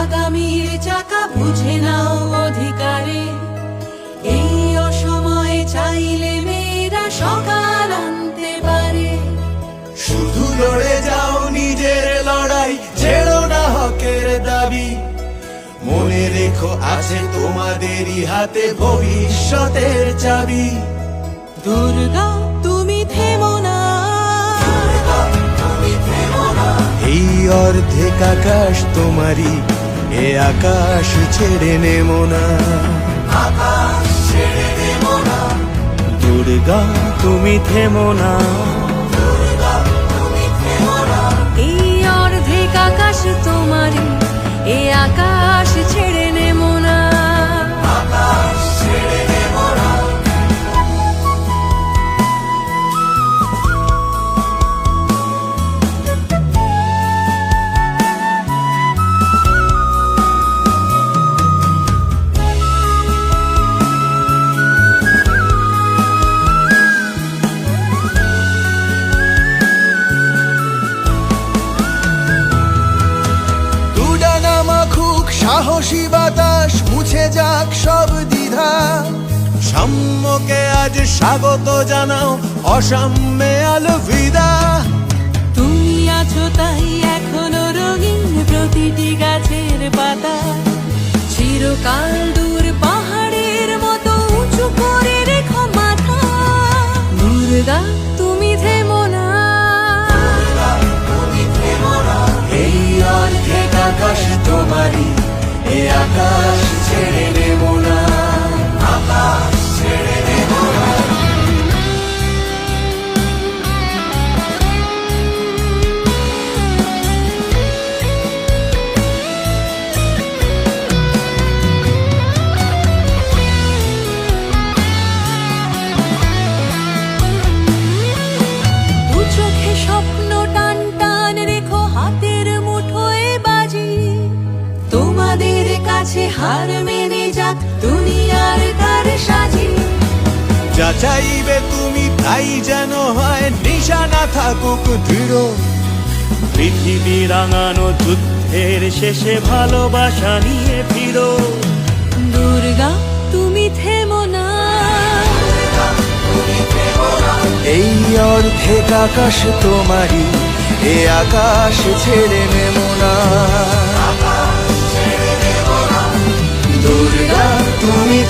আগামীর চাকা বুঝে নাও অধিকারে। এই অসময়ে চাইলে মেয়েরা সকাল আনতে পারে। শুধু লড়ে যাও নিজের লড়াই ছেড়ো না হকের দাবি। মনে রেখো আছে তোমাদেরই হাতে ভবিষ্যতের চাবি। দুর্গা তুমি থেমো না। এই অর্ধেক আকাশ তোমারই। এ আকাশ ছেড়ে নেমো না। দুর্গা তুমি থেমো না। সাহসী বাতাস, মুছে যাক সব দ্বিধা। সাম্যকে আজ স্বাগত জানাও, অসাম্যে আলভিদা তুমি আছো তাই এখনও রঙিন প্রতিটি গাছের কাছে হার মেনে যাক দুনিয়ার কার সাজি। যা চাইবে তুমি তাই যেন হয় নিশানা থাকুক দৃঢ়। পৃথিবী রাঙানো যুদ্ধের শেষে ভালোবাসা নিয়ে ফিরো। দুর্গা তুমি থেমো না। এই অর্ধেক আকাশ তোমারই এ আকাশ ছেড়ে নেমো না। তুমি